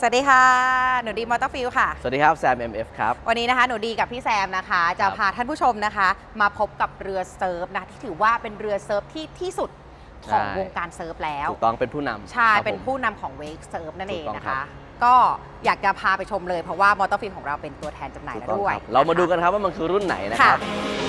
สวัสดีค่ะ หนูดีมอเตอร์ฟิลค่ะ สวัสดีครับแซม MF ครับ วันนี้นะคะหนูดีกับพี่แซมนะคะ จะครับพาท่านผู้ชมนะคะ มาพบกับเรือเซิร์ฟนะที่ถือว่าเป็นเรือเซิร์ฟที่ที่สุดของใช่ วงการเซิร์ฟแล้ว ถูกต้องเป็นผู้นำใช่ ครับเป็นผม ผู้นำของเวกเซิร์ฟนั่นเองถูกต้องนะครัคะ บ ก็อยากจะพาไปชมเลยเพราะว่ามอเตอร์ฟิลของเราเป็นตัวแทนจำหน่ายถูกแล้วต้องด้วยครับเรามาดูะคะ กันครับว่ามันคือรุ่นไหนนะคค่ะรับอะ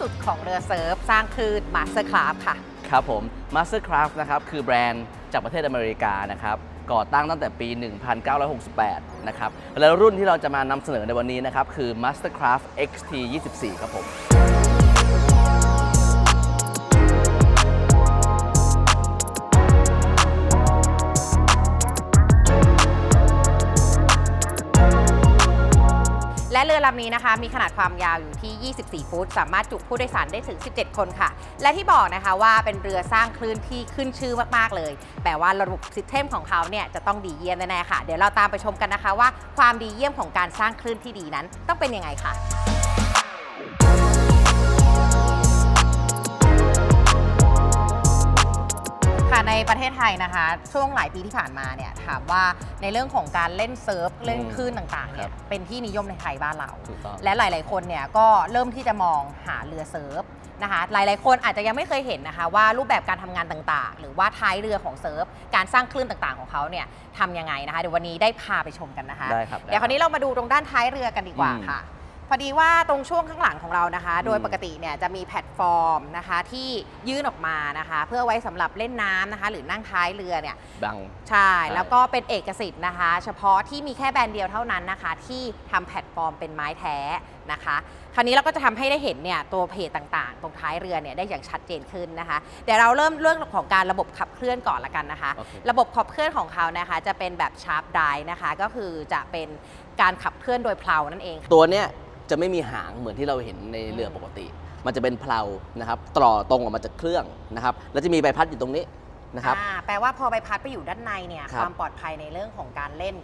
สุดของเรือเซิร์ฟ สร้างคือมาสเตอร์คราฟค่ะ ครับผม Mastercraft นะครับคือแบรนด์จากประเทศอเมริกานะครับก่อตั้งตั้งแต่ปี 1968 นะครับ แล้วรุ่นที่เราจะมานำเสนอในวันนี้นะครับ คือ Mastercraft XT 24 ครับผม เรือลำนี้นะคะ มีขนาดความยาวอยู่ที่ 24 ฟุต สามารถจุผู้โดยสารได้ถึง 17 คนค่ะ และที่บอกนะคะว่าเป็นเรือสร้างคลื่นที่ขึ้นชื่อมากๆเลย แปลว่าระบบซิสเต็มของเขาเนี่ยจะต้องดีเยี่ยมแน่ๆค่ะ เดี๋ยวเราตามไปชมกันนะคะว่าความดีเยี่ยมของการสร้างคลื่นที่ดีนั้นต้องเป็นยังไงค่ะ ค่ะในประเทศไทยนะคะ ช่วงหลายปีที่ผ่านมาเนี่ยถามว่าในเรื่องของการเล่นเซิร์ฟเล่นคลื่นต่างๆเนี่ครัยบเป็นที่นิยมในไทยบ้านเรา ถูกต้อง และหลาย ๆ คนเนี่ยก็เริ่มที่จะมองหาเรือเซิร์ฟนะคะหลายๆ คนอาจจะยังไม่เคยเห็นนะคะว่ารูปแบบการทำงานต่างๆ หรือว่าท้ายเรือของเซิร์ฟการสร้างคลื่นต่างๆของเขาเนี่ยทำยังไงนะคะเดี๋ยววันนี้ได้พาไปชมกันนะคะได้ครับเดี๋ยวคราวนี้เรามาดูตรงด้านท้ายเรือกันดีกว่าอืมค่ะ พอดีว่าตรงช่วงข้างหลังของเรานะคะอืมโดยปกติเนี่ยจะมีแพลตฟอร์มนะคะ ที่ยื่นออกมานะคะ เพื่อไว้สำหรับเล่นน้ำนะคะ หรือนั่งท้ายเรือเนี่ยบังใช่แล้วก็เป็นเอกสิทธิ์นะคะ เฉพาะที่มีแค่แบรนด์เดียวเท่านั้นนะคะ ที่ทำแพลตฟอร์มเป็นไม้แท้นะคะ คราวนี้เราก็จะทำให้ได้เห็นเนี่ยตัวเพจต่างๆ ตรงท้ายเรือเนี่ยได้อย่างชัดเจนขึ้นนะคะเดี๋ยวเราเริ่มเรื่องของการระบบขับเคลื่อนก่อนละกันนะคะโอเคระบบขับเคลื่อนของเขานะคะ จะเป็นแบบชาร์ปไดนะคะ ก็คือจะเป็นการขับเคลื่อนโดยเพลานั่นเองค่ะตัวเนี้ย จะไม่มีหางเหมือนที่เราเห็นในเรือปกติ มันจะเป็นเพลานะครับต่อตรงออกมาจากเครื่องนะครับแล้วจะมีใบพัดอยู่ตรงนี้นะครับ อ่าแปลว่าพอใบพัดไปอยู่ด้านในเนี่ยครับความปลอดภัยในเรื่องของการเล่น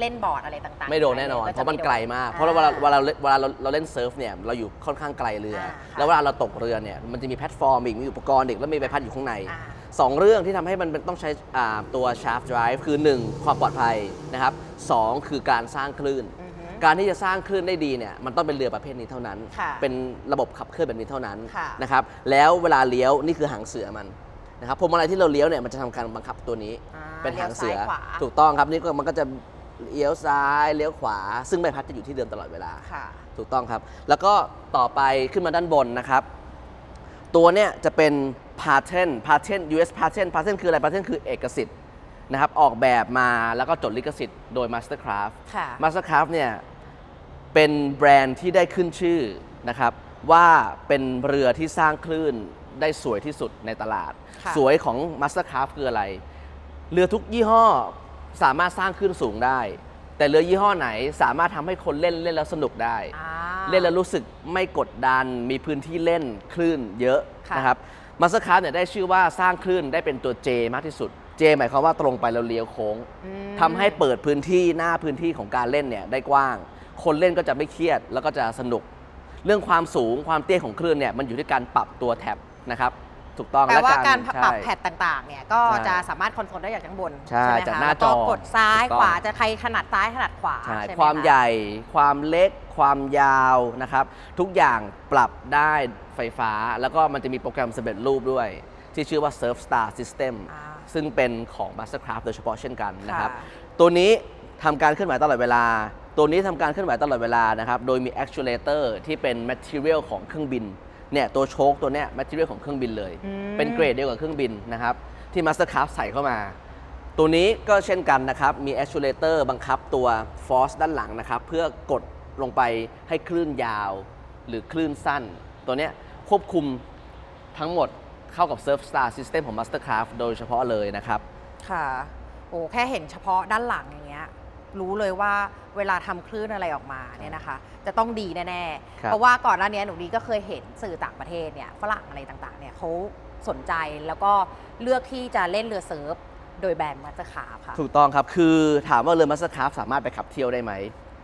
เล่นบอร์ดอะไรต่างๆไม่โดนแน่นอนก็เพจะราะมันไโดไกลมาก เพราะเวลาเวลาเวลาเราเราเล่นเซิร์ฟเนี่ยเราอยู่ค่อนข้างไกลเรือ อ่าค่ะแล้วเวลาเราตกเรือเนี่ยมันจะมีแพลตฟอร์มอีกมีอุปกรณ์อีกแล้วมีใบพัดอยู่ข้างใน อ่า สองเรื่องที่ทำให้มันเป็นต้องใช้อ่าตัว shaft drive คือ 1 ความปลอดภัยนะครับสองคือการสร้างคลื่น อือฮึ การที่จะสร้างคลื่นได้ดีเนี่ยมันต้องเป็นเรือประเภทนี้เท่านั้น ค่ะเป็นระบบขับเคลื่อนแบบนี้เท่านั้นค่ะนะครับแล้วเวลาเลี้ยวนี่คือหางเสือมันนะครับพวงมาลัยที่เราเลี้ยวเนี่ยมันจะทำการบังคับตัวนี้ อ่าเป็นหางเสือ ลี้ยวซ้ยขวา ถูกต้องครับนี่ก็มันก็จะเลี้ยวซ้ายเลี้ยวขวา ซึ่งใบพัดจะอยู่ที่เดิมตลอดเวลา ค่ะ ถูกต้องครับ แล้วก็ต่อไปขึ้นมาด้านบนนะครับ ตัวเนี่ยจะเป็น patent patent US patent patent คืออะไร patent คือเอกสิทธิ์ นะครับออกแบบมาแล้วก็จดลิขสิทธิ์โดย Mastercraft ค่ะ Mastercraft เนี่ยเป็นแบรนด์ที่ได้ขึ้นชื่อนะครับว่าเป็นเรือที่สร้างคลื่นได้สวยที่สุดในตลาด ค่ะ สวยของ Mastercraft คืออะไร เรือทุกยี่ห้อสามารถสร้างคลื่นสูงได้ แต่เรือยี่ห้อไหนสามารถทำให้คนเล่นเล่นแล้วสนุกได้ อ่า เล่นแล้วรู้สึกไม่กดดัน มีพื้นที่เล่นคลื่นเยอะค่ะ นะครับมาสเตอร์คาร์เนี่ยได้ชื่อว่าสร้างคลื่นได้เป็นตัว J มากที่สุด J หมายความว่าตรงไปแล้วเลี้ยวโค้งอืมทำให้เปิดพื้นที่หน้าพื้นที่ของการเล่นเนี่ยได้กว้าง คนเล่นก็จะไม่เครียดแล้วก็จะสนุก เรื่องความสูงความเตี้ยของคลื่นเนี่ยมันอยู่ที่การปรับตัวแท็บนะครับถูกต้องแปลว่าการใช่ปรับแพทต่างๆ เนี่ยก็ใช่จะสามารถคอนโทรลได้จากข้างบนใช่ไหมจากคะหน้าแล้วก็จอกดซ้ายถูกต้อง ขวาจะใครขนาดซ้ายขนาดขวาใช่ใช่ไหมความคะใหญ่ความเล็ก ความยาวนะครับ ทุกอย่างปรับได้ไฟฟ้า แล้วก็มันจะมีโปรแกรมสำเร็จรูปด้วย ที่ชื่อว่า Surf Star System อ่า ซึ่งเป็นของ Mastercraft โดยเฉพาะเช่นกันนะครับค่ะตัวนี้ทำการเคลื่อนไหวตลอดเวลา ตัวนี้ทำการเคลื่อนไหวตลอดเวลานะครับ โดยมี actuator ที่เป็น material ของเครื่องบิน เนี่ยตัวโชคตัวเนี้ย material ของเครื่องบินเลยอืมเป็นเกรดเดียวกับเครื่องบินนะครับ ที่ Mastercraft ใส่เข้ามา ตัวนี้ก็เช่นกันนะครับ มี actuator บังคับตัว force ด้านหลังนะครับ เพื่อกดลงไปให้คลื่นยาว หรือคลื่นสั้น ตัวเนี้ยควบคุมทั้งหมด เข้ากับ Surf Star System ของ Mastercraft โดยเฉพาะเลยนะครับ ค่ะ โอ้แค่เห็นเฉพาะด้านหลังอย่างเงี้ยรู้เลยว่าเวลาทำคลื่นอะไรออกมาเนี่ยนะคะ จะต้องดีแน่คๆรับเพราะว่าก่อนหน้านี้หนูดีก็เคยเห็นสื่อต่างประเทศเนี่ยฝรั่งอะไรต่างๆเนี่ยเขาสนใจแล้วก็เลือกที่จะเล่นเรือเซิร์ฟโดยแบรนด์มาสเตอร์คาร์ค่ะ ถูกต้องครับ คือถามว่าเรือมัสคาร์ฟสามารถไปขับเที่ยวได้ไหม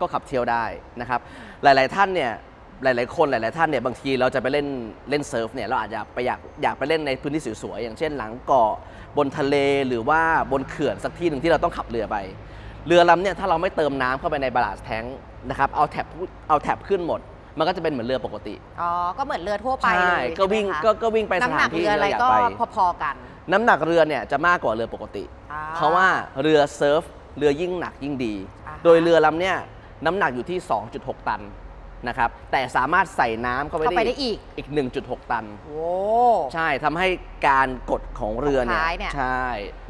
ก็ขับเที่ยวได้นะครับ หลาย ๆ ท่านเนี่ย หลาย ๆ คนหลาย ๆ ท่านเนี่ยบางทีเราจะไปเล่นเล่นเซิร์ฟเนี่ยเราอาจจะไปอยากอยากไปเล่นในพื้นที่สวย ๆ อย่างเช่นหลังเกาะบนทะเลหรือว่าบนเขื่อนสักที่หนึ่งที่เราต้องขับเรือไป เรือลำเนี่ยถ้าเราไม่เติมน้ำเข้าไปในบาลานซ์แทงค์นะครับเอาแท็บเอาแท็บขึ้นหมด มันก็จะเป็นเหมือนเรือปกติ อ๋อ ก็เหมือนเรือทั่วไปเลใช่ยก็วิ่งใช่ไหมคะก็ก็วิ่งไปสน้ำหถานันกที่เรืออะไรเราอยากก็ไป พอๆกัน น้ำหนักเรือเนี่ยจะมากกว่าเรือปกติ อ่เพราะว่าเรือเซิร์ฟเรือยิ่งหนักยิ่งดี อ่าฮะ โดยเรือลำเนี่ยน้ำหนักอยู่ที่ 2.6 ตัน นะครับแต่สามารถใส่น้ำเข้าไปเข้าไปได้ได้อีก อีก 1.6 ตัน โอ้ ใช่ทำให้การกดของเรือเนี่ยท้ายเนี่ย ใช่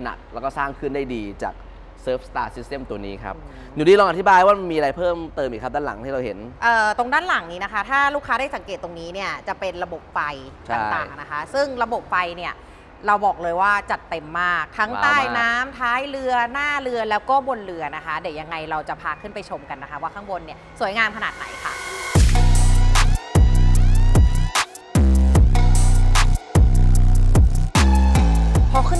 หนักแล้วก็สร้างขึ้นได้ดีจากเซิร์ฟสตาร์ซิสเต็มตัวนี้ครับอืมหนูดีลองอธิบายว่ามันมีอะไรเพิ่มเติมอีกครับด้านหลังที่เราเห็น เอ่อตรงด้านหลังนี้นะคะ ถ้าลูกค้าได้สังเกตตรงนี้เนี่ยจะเป็นระบบไฟใช่ต่างๆนะคะ ซึ่งระบบไฟเนี่ยเราบอกเลยว่าจัดเต็มมาก ทั้งว้าวใต้มาก น้ำท้ายเรือหน้าเรือแล้วก็บนเรือนะคะ เดี๋ยวยังไงเราจะพาขึ้นไปชมกันนะคะ ว่าข้างบนเนี่ยสวยงามขนาดไหนค่ะ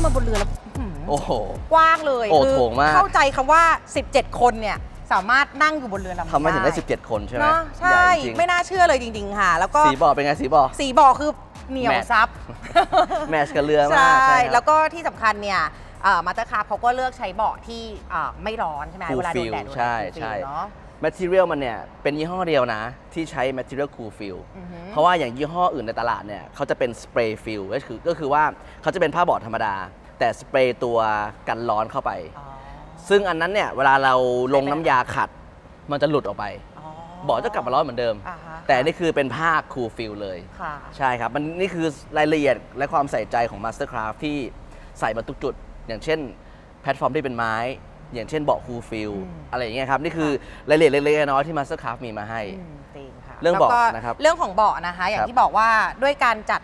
มาบนเรือแล้วอื้อหือโอ้โห กว้างเลยโอ้คืโถงมาก เข้าใจคำว่า 17 คนเนี่ยสามารถนั่งอยู่บนเรือลำนี้ทำให้ถึงได้ 17 คนใช่ไหมเนาะใช่ ญ่จริงไม่น่าเชื่อเลยจริง ๆ ค่ะ แล้วก็สีบ่อเป็นไงสีบ่อสีบ่อคือเหนียวแมท ซับ แมชกับเรือมากใช่ใช่แล้ครับวก็ที่สำคัญเนี่ยมาสเตอร์คาร์เขาก็เลือกใช้เบาะที่อ่าไม่ร้อนใช่ไหม Cool เวลาโดนแดด feel โดนใช่แดดใช่ เนาะ material มันเนี่ยเป็นยี่ห้อเดียวนะ ที่ใช้ material cool fill อือหือเพราะว่าอย่างยี่ห้ออื่นในตลาดเนี่ยเขาจะเป็น spray fill ก็คือก็คือว่าเขาจะเป็นผ้าบอร์ดธรรมดา แต่สเปรย์ตัวกันร้อนเข้าไปอ๋อซึ่งอันนั้นเนี่ยเวลาเราลงใช้ไปน้ำยาขัด มันจะหลุดออกไปอ๋อบอร์ดจะกลับมาร้อนเหมือนเดิมอ่าฮะแต่นี่คือเป็นผ้า cool fill เลยค่ะใช่ครับมันนี่คือรายละเอียดและความใส่ใจของ Mastercraft ที่ใส่มาทุกจุด อย่างเช่นแพลตฟอร์มที่เป็นไม้ อย่างเช่นเบาะคูลฟิลอืม อะไรอย่างเงี้ยครับ นี่คือรายละเอียดเล็กๆน้อยๆที่ Mastercraft มีมาให้ อืมจริงค่ะเรื่องแล้วเบาะก็นะครับเรื่องของเบาะนะคะ อย่าครังบที่บอกว่าด้วยการจัด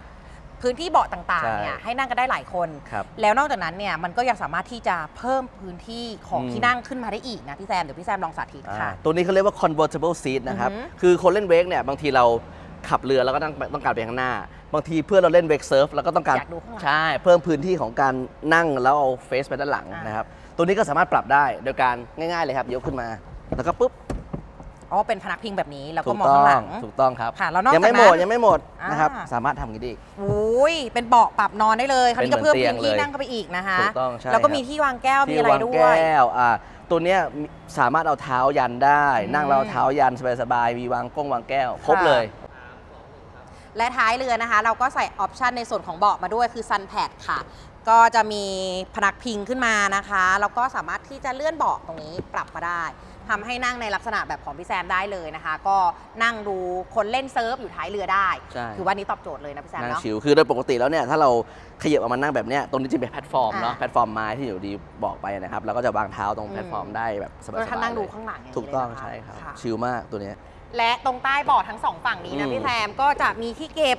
พื้นที่เบาะต่างใช่ ๆเนี่ยให้นั่งกันได้หลายคน ครับ แล้วนอกจากนั้นเนี่ยมันก็ยังสามารถที่จะเพิ่มพื้นที่ของอืม ที่นั่งขึ้นมาได้อีกนะพี่แซมเดี๋ยวพี่แซมลองสาธิตอ่าค่ะ ตัวนี้เขาเรียกว่า convertible seat นะครับ อือหือคือคนเล่นเวกเนี่ยบางทีเราขับเรือแล้วก็ต้องต้องการไปข้างหน้า บางทีเพื่อนเราเล่นเวกเซิร์ฟแล้วก็ต้องการอยากดูข้างหลังใช่ เพิ่มพื้นที่ของการนั่งแล้วเอาเฟซไปด้านหลังอ่านนะครับ ตัวนี้ก็สามารถปรับได้โดยการง่ายๆเลยครับยกขึ้นมา แล้วก็ปุ๊บอ๋อเป็นพนักพิงแบบนี้แล้วก็ถูกมองต้อข้างหลังงถูกต้องครับค่ะแล้วนอกยังไม่จากหมดนั้นยังไม่หมดอ่านนะครับสามารถทำอย่างนี้ได้อีกอุ้ยเป็นเบาะปรับนอนได้เลยคราวนี้ก็เป็นเหมืเพิ่อมนพื้นที่เตียงเลยนั่งเข้าไปอีกนะคะถูกต้องใช่แล้วก็ครับมีที่วางแก้วมีที่อะไรวางด้วแก้ยวอ่าตัวเนี้ยมีสามารถเอาเท้ายันได้อืมนั่งแล้วเอาเท้ายันสบายๆมีวางก้งวางแก้วครบค่ะเลยและท้ายเรือนะคะ เราก็ใส่ออปชันในส่วนของเบาะมาด้วยคือ Sun Pad ค่ะ ก็จะมีพนักพิงขึ้นมานะคะ แล้วก็สามารถที่จะเลื่อนเบาะตรงนี้ปรับมาได้ทำให้นั่งในลักษณะแบบของพี่แซมได้เลยนะคะ ก็นั่งดูคนเล่นเซิร์ฟอยู่ท้ายเรือได้ใช่คือว่านี้ตอบโจทย์เลยนะพี่แซมนั่งเนาะ ชิวคือโดยปกติแล้วเนี่ยถ้าเราขยับออกมานั่งแบบเนี้ยตรงนี้จะเป็นแพลตฟอร์มเนาะอ่า แพลตฟอร์มไม้ที่อยู่ดีบอกไปนะครับแล้วก็จะวางเท้าตรงอืมแพลตฟอร์มได้แบบสบายก็ๆถ้านั่งดูเลยข้างหลังอย่างนี้ถูกต้องเลยนะคะใช่ครับค่ะชิลมากตัวเนี้ย และตรงใต้เบาะทั้งสองฝั่งนี้นะอืม พี่แซมก็จะมีที่เก็บ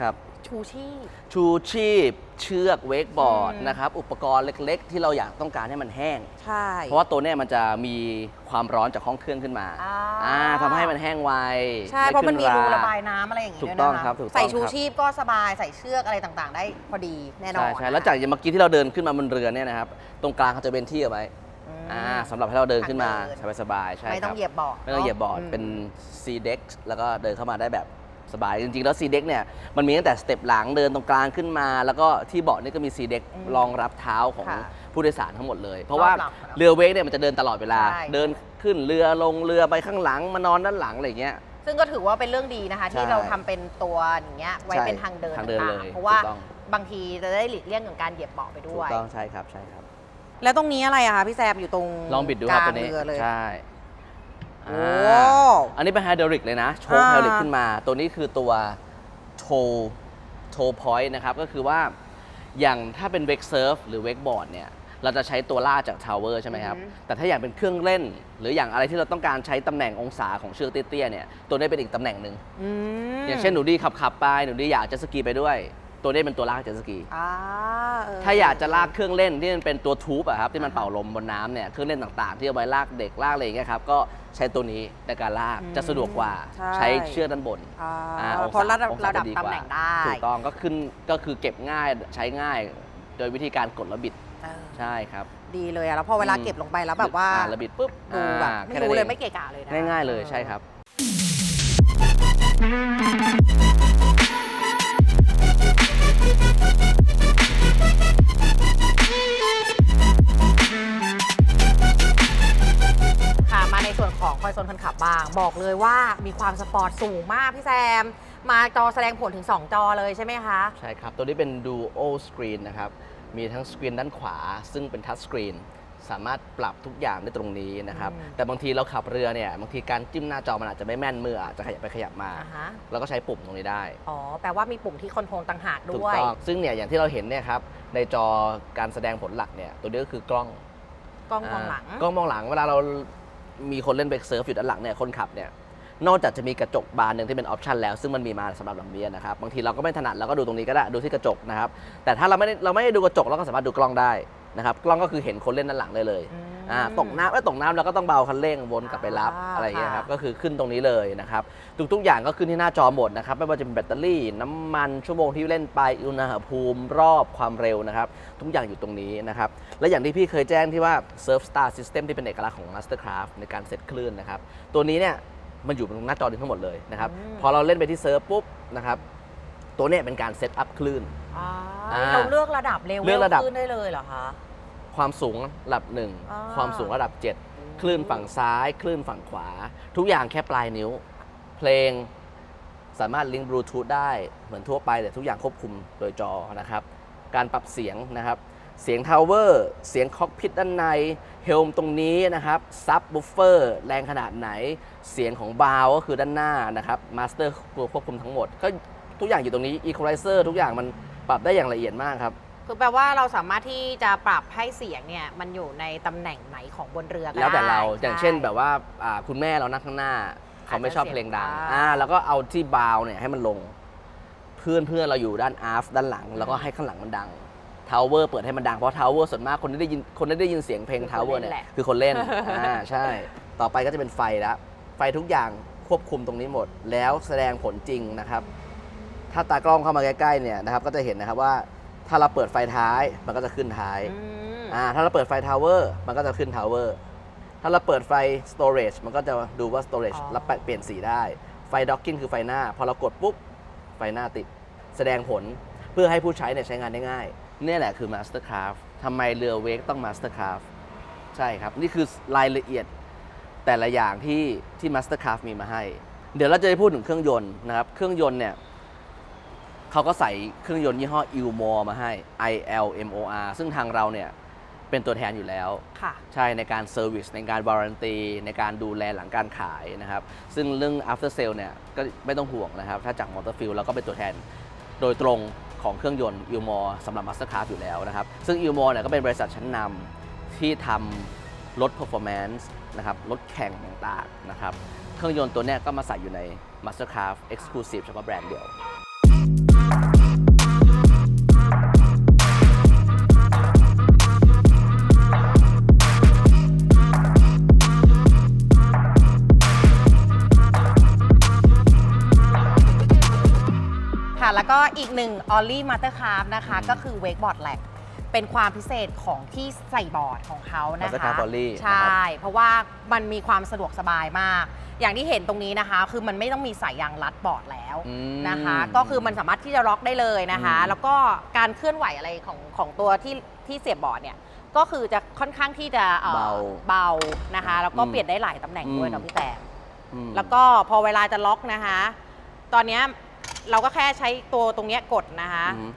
ครับ ชูชีพ ชูชีพ เชือกเวกบอร์ดอืม นะครับ อุปกรณ์เล็กๆ ที่เราอยากต้องการให้มันแห้ง ใช่ เพราะว่าตัวเนี้ยมันจะมีความร้อนจากห้องเครื่องขึ้นมาอ่า อ่าทำให้มันแห้งไวใช่ เพราะมันมีขึ้รูราระบายน้ำอะไรอย่างงี้ถูกด้วยต้องนะคะครับถูกต้องใส่ชูครับชีพก็สบายใส่เชือกอะไรต่างๆ ได้พอดีแน่นอนใช่ใช่นะคะแล้วจากอย่างเมื่อกี้ที่เราเดินขึ้นมาบนเรือเนี่ยนะครับ ตรงกลางเขาจะเป็นที่เอาไว้อืม อ่าสำหรับให้เราเดินขึ้นมาทางเดิน สบายๆใช่ไม่ต้องครับเหยียบเบาะไม่ต้องเหยียบบอร์ดมเป็น C deck แล้วก็เดินเข้ามาได้แบบ สบาย จริงๆ แล้ว C deck เนี่ยมันมีตั้งแต่สเต็ปหลังเดินตรงกลางขึ้นมา แล้วก็ที่เบาะนี่ก็มี C deck อืมรองรับเท้าของค่ะผู้โดยสารทั้งหมดเลย เพราะว่าอบหลับอะเรือเวกเนี่ยมันจะเดินตลอดเวลา ใช่ เดินขึ้นเรือลงเรือไปข้างหลังมานอนด้านหลังอะไรอย่างเงี้ย ซึ่งก็ถือว่าเป็นเรื่องดีนะคะ ที่ใช่เราทำเป็นตัวอย่างเงี้ยไว้ใช่เป็นทางเดินทางเดินต่เลยๆเพราะว่าถูกต้อง บางทีจะได้หลีกเลี่ยงกับการเหยียบเบาะไปถูด้กวย ต้องใช่ครับใช่ครับ แล้วตรงนี้อะไรอะคะพี่แซมอยู่ตรงลองบิดดูกครับลาตัวงนี้เรือเลย ใช่ โอ้ อ่าอันนี้เป็นไฮดรอลิกเลยนะ โชว์อ่า ไฮดรอลิกขึ้นมา ตัวนี้คือตัวโชว์โชว์พอยต์นะครับ ก็คือว่าอย่างถ้าเป็นเวกเซิร์ฟหรือเวกบอร์ดเนี่ย เราจะใช้ตัวล่ากจากทาวเวอร์ใช่ไหมครับอือฮึแต่ถ้าอย่างเป็นเครื่องเล่น หรืออย่างอะไรที่เราต้องการใช้ตำแหน่งองศาของเชือกเตี้ยๆเนี่ย ตัวนี้เป็นอีกตำแหน่งหนึ่ง อืม อย่างเช่นหนูดีขับขับๆไป หนูดีอยากจะสกีไปด้วย ตัวนี้เป็นตัวลากเจ็ตสกี อ่าเถ้าอยากจะลากเครื่องเล่นที่มันเป็นตัวทูบอะครับที่มันเป่าลมบนน้ำเนี่ยเครื่องเล่นต่างๆ ที่เอาไว้ลากเด็กลากอะไรอย่างเงี้ยครับก็ใช้ตัวนี้ในการลากอืมจะสะดวกกว่าใช่ ใช้เชือกด้านบนอ่าอ่าองศเพราะระดับองศาระดับจกตำว่าแหน่งได้ถูกต้องก็ขึ้นก็คือเก็บง่ายใช้ง่าย โดยวิธีการกดและบิดเออใช่ครับ ดีเลยอะแล้วพอเวลาอืม เก็บลงไปแล้วแบบว่าอ่ระบิดปุ๊บดูแบบอ่าไม่แค่นั้นรู้เลยอง ไม่เกะกะเลยนะง่ายๆเลยออใช่ครับค่ะ องคอยโซนคนขับบ้าง บอกเลยว่ามีความสปอร์ตสูงมากพี่แซม มาจอแสดงผลถึง 2 จอเลยใช่ไหมคะ ใช่ครับ ตัวนี้เป็น Dual Screen นะครับ มีทั้งสกรีนด้านขวา ซึ่งเป็นทัชสกรีนสามารถปรับทุกอย่างได้ตรงนี้นะครับ อืมแต่บางทีเราขับเรือเนี่ย บางทีการจิ้มหน้าจอมันอาจจะไม่แม่นมืออาจจะขยับไปขยับมา อ่าฮะ เราก็ใช้ปุ่มตรงนี้ได้ อ๋อ แปลว่ามีปุ่มที่คอนโทรลต่างหากถูกด้วย ต้อง ซึ่งเนี่ยอย่างที่เราเห็นเนี่ยครับ ในจอการแสดงผลหลักเนี่ย ตัวนี้ก็คือกล้องกล้องมองหลังากล้องมองหลังเวลาเรา มีคนเล่นเบรกเซิร์ฟอยู่ด้านหลังเนี่ยคนขับเนี่ยนอกจากจะมีกระจกบานหนึ่งที่เป็นออปชันแล้ว ซึ่งมันมีมาสำหรับลำนี้นะครับบางทีเราก็ไม่ถนัดเราก็ดูตรงนี้ก็ได้ดูที่กระจกนะครับแต่ถ้าเราไม่เราไม่ได้ดูกระจกเราก็สามารถดูกล้องได้นะครับกล้องก็คือเห็นคนเล่นด้านหลังได้เลย อืมอ่าตกน้ำแล้วตกน้ำเราก็ต้องเบาคันเร่งวนกลับไปรับอ่าอะไรอย่างเงี้ยครับค่ะก็คือขึ้นตรงนี้เลยนะครับทุกๆอย่างก็ขึ้นที่หน้าจอหมดนะครับไม่ว่าจะเป็นแบตเตอรี่น้ำมันชั่วโมงที่เล่นไปอุณหภูมิรอบความเร็วนะครับทุกอย่างอยู่ตรงนี้นะครับและอย่างที่พี่เคยแจ้งที่ว่า Surf Star System ที่เป็นเอกลักษณ์ของ Mastercraft ในการเซตคลื่นนะครับตัวนี้เนี่ยมันอยู่บนหน้าจอนี้ทั้งหมดเลยนะครับอืม พอเราเล่นไปที่เซิร์ฟปุ๊บนะครับตัวเนี้เป็นการเซตอัพคลื่น อ่าอ่า เราเลือกระดับเลเวเลืลอกระดับ ขึ้นได้เลยเหรอคะ ความสูงระดับหนึ่งอ่า ความสูงระดับ 7 คลื่นฝั่งซ้าย คลื่นฝั่งขวา ทุกอย่างแค่ปลายนิ้ว เพลงสามารถลิงก์บลูทูธได้เหมือนทั่วไปแต่ทุกอย่างควบคุมโดยจอนะครับ การปรับเสียงนะครับ เสียงทาวเวอร์ เสียงคอกพิทด้านใน เฮลมตรงนี้นะครับซับบูฟเฟอร์แรงขนาดไหน เสียงของบาวก็คือด้านหน้านะครับมาสเตอร์ตัวควบคุมทั้งหมด ก็ทุกอย่างอยู่ตรงนี้อีควอไลเซอร์ทุกอย่างมันปรับได้อย่างละเอียดมากครับ คือแปลว่าเราสามารถที่จะปรับให้เสียงเนี่ยมันอยู่ในตำแหน่งไหนของบนเรือก็แล้วแต่เราได้อย่างเช่นแบบว่าอ่าคุณแม่เรานั่งข้างหน้า เขาไม่ชอบเพลงดังอ่าแล้วก็เอาที่บาวเนี่ยให้มันลง เพื่อนเพื่อนเราอยู่ด้านอาฟด้านหลัง แล้วก็ให้ข้างหลังมันดังทาวเวอร์เปิดให้มันดังเพราะทาวเวอร์ส่วนมากคนที่ได้ยินคนที่ได้ยินเสียงเพลงทาวเวอร์เนี่ยคือคนเล่นอ่าใช่ ต่อไปก็จะเป็นไฟแล้วไฟทุกอย่างควบคุมตรงนี้หมด แล้วแสดงผลจริงนะครับ ถ้าตากล้องเข้ามาใกล้ๆเนี่ยนะครับ ก็จะเห็นนะครับว่า ถ้าเราเปิดไฟท้ายมันก็จะขึ้นท้ายอืมอ่าถ้าเราเปิดไฟทาวเวอร์มันก็จะขึ้นทาวเวอร์ถ้าเราเปิดไฟ storage มันก็จะดูว่า storage อ๋อแล้วแปะเปลี่ยนสีได้ ไฟ docking คือไฟหน้า พอเรากดปุ๊บ ไฟหน้าติด แสดงผลเพื่อให้ผู้ใช้เนี่ยใช้งานได้ง่ายเนี่ยแหละคือ Mastercraft ทำไมเรือเวกต้อง Mastercraft ใช่ครับ นี่คือรายละเอียดแต่ละอย่างที่ที่ Mastercraft มีมาให้ เดี๋ยวเราจะได้พูดถึงเครื่องยนต์นะครับ เครื่องยนต์เนี่ย เขาก็ใส่เครื่องยนต์ยี่ห้อ Ilmor มาให้ I L M O R ซึ่งทางเราเนี่ยเป็นตัวแทนอยู่แล้วค่ะ ใช่ในการเซอร์วิสในการวารันตีในการดูแลหลังการขายนะครับ ซึ่งเรื่อง after sale เนี่ยก็ไม่ต้องห่วงนะครับ ถ้าจากมอเตอร์ฟิลเราก็เป็นตัวแทนโดยตรงของเครื่องยนต์ i l m o r สำหรับ Mastercraft อยู่แล้วนะครับ ซึ่ง i l m o r เนี่ยก็เป็นบริษัทชั้นนำที่ทำรถ performance นะครับรถแข่งต่างๆนะครับ เครื่องยนต์ตัวเนี้ยก็มาใส่อยู่ใน Mastercraft Exclusive เฉพาะแบรนด์เดียว ค่ะแล้วก็อีกหนึ่งออลลี่มาเตอร์คาร์นะคะ ก็คือเวกบอร์ดแลก เป็นความพิเศษของที่ใส่บอร์ดของเขานะคะ Mastercraft Ollie ใช่ เพราะว่ามันมีความสะดวกสบายมาก อย่างที่เห็นตรงนี้นะคะ คือมันไม่ต้องมีสายยางรัดบอร์ดแล้วอืมนะคะ ก็คือมันสามารถที่จะล็อกได้เลยนะคะ อืม แล้วก็การเคลื่อนไหวอะไรของของตัวที่ที่เสียบบอร์ดเนี่ย ก็คือจะค่อนข้างที่จะอ่อเบาเบานะคะ แล้วก็อืมเปลี่ยนได้หลายตำแหน่งด้วยอืม เนาะพี่แต้มอืม แล้วก็พอเวลาจะล็อกนะคะ ตอนเนี้ยเราก็แค่ใช้ตัวตรงเนี้ยกดนะคะ อืม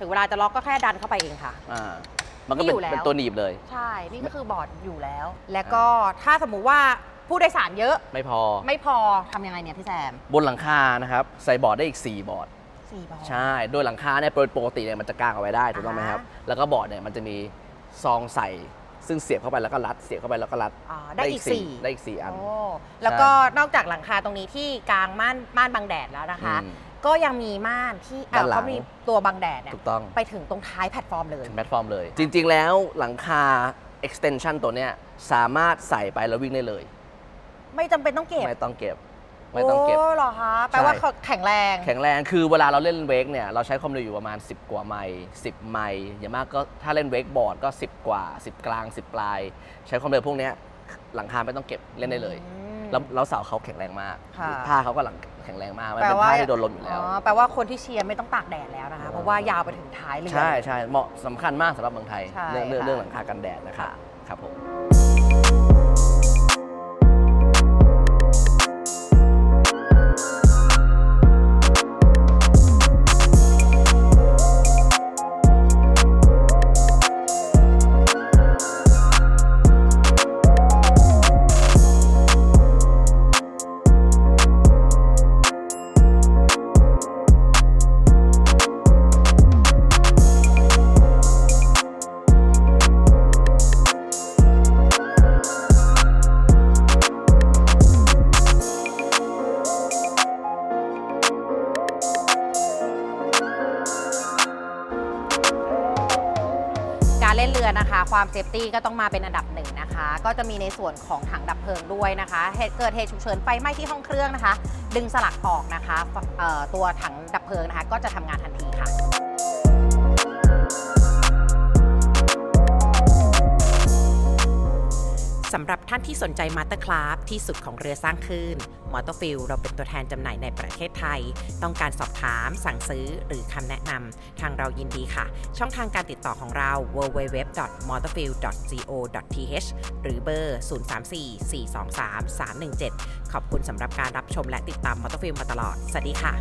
ถึงเวลาจะล็อกก็แค่ดันเข้าไปเองค่ะ อ่ามันก็เป็นอยู่แล้ว เป็นตัวหนีบเลย ใช่ นี่ก็คือบอร์ดอยู่แล้ว แล้วก็ถ้าสมมุติว่าผู้โดยสารเยอะ ไม่พอไม่พอทำยังไงเนี่ยพี่แซมบนหลังคานะครับใส่บอร์ดได้อีก 4 บอร์ด สี่บอร์ด ใช่ โดยหลังคาเนี่ยโดยปกติเนี่ยมันจะกางเอาไว้ได้ถูกต้องไหมครับ อ่าฮะ แล้วก็บอร์ดเนี่ยมันจะมีซองใส่ ซึ่งเสียบเข้าไปแล้วก็รัด เสียบเข้าไปแล้วก็รัดอ่าได้อีกสี่ ได้อีก4อัน โอ้แล้วก็นอกจากหลังคาตรงนี้ที่กลางม่านม่านบังแดดแล้วนะคะ อืม ก็ยังมีม่านที่อะด้านหลัง เขามีตัวบังแดดเนี่ยถูกต้อง ไปถึงตรงท้ายแพลตฟอร์มเลยแพลตฟอร์มเลย จริง ๆ แล้วหลังคา extension ตัวเนี้ยสามารถใส่ไปแล้ววิ่งได้เลย ไม่จำเป็นต้องเก็บไม่ต้องเก็บ ไม่ต้องเก็บโเหรอคะแปลว่าใช่ เขาแข็งแรง แข็งแรงคือเวลาเราเล่นเวกเนี่ย เราใช้ความเร็วอยู่ประมาณ 10 กว่าไมล์10 ไมล์อย่างมากก็ถ้าเล่นเวกบอร์ดก็ 10 กว่า 10 กลาง 10 ปลาย ใช้ความเร็วพวกเนี้ยหลังคาไม่ต้องเก็บเล่นได้เลย อืม แล้วแล้วเสาเขาแข็งแรงมาก ค่ะ ผ้าเขาก็หลังแข็งแรงมาก มันแปลเป็นว่าผ้าที่โดนลมอยู่แล้ว อ๋อแปลว่าคนที่เชียร์ไม่ต้องตากแดดแล้วนะคะ เพราะว่ายาวไปถึงท้ายเรือใช่ใช่เหมาะสำคัญมากสำหรับเมืองไทย ใช่เรื่องเรื่องค่ะ เรื่องหลังคากันแดดนะครับค่ะครับผม การเล่นนะคะ ความเซฟตี้ก็ต้องมาเป็นอันดับหนึ่งนะคะ ก็จะมีในส่วนของถังดับเพลิงด้วยนะคะเหตุเกิดเหตุฉุกเฉินไฟไหม้ที่ห้องเครื่องนะคะ ดึงสลักออกนะคะตัวถังดับเพลิงนะคะ ก็จะทำงานทันทีค่ะ สำหรับท่านที่สนใจมาสเตอร์คลาสที่สุดของเรือสร้างคลื่นมอเตอร์ฟิลเราเป็นตัวแทนจำหน่ายในประเทศไทย ต้องการสอบถามสั่งซื้อหรือคำแนะนำทางเรายินดีค่ะ ช่องทางการติดต่อของเรา www.motorfield.co.th หรือเบอร์ 034-423-317 ขอบคุณสำหรับการรับชมและติดตามมอเตอร์ฟิลมาตลอด สวัสดีค่ะ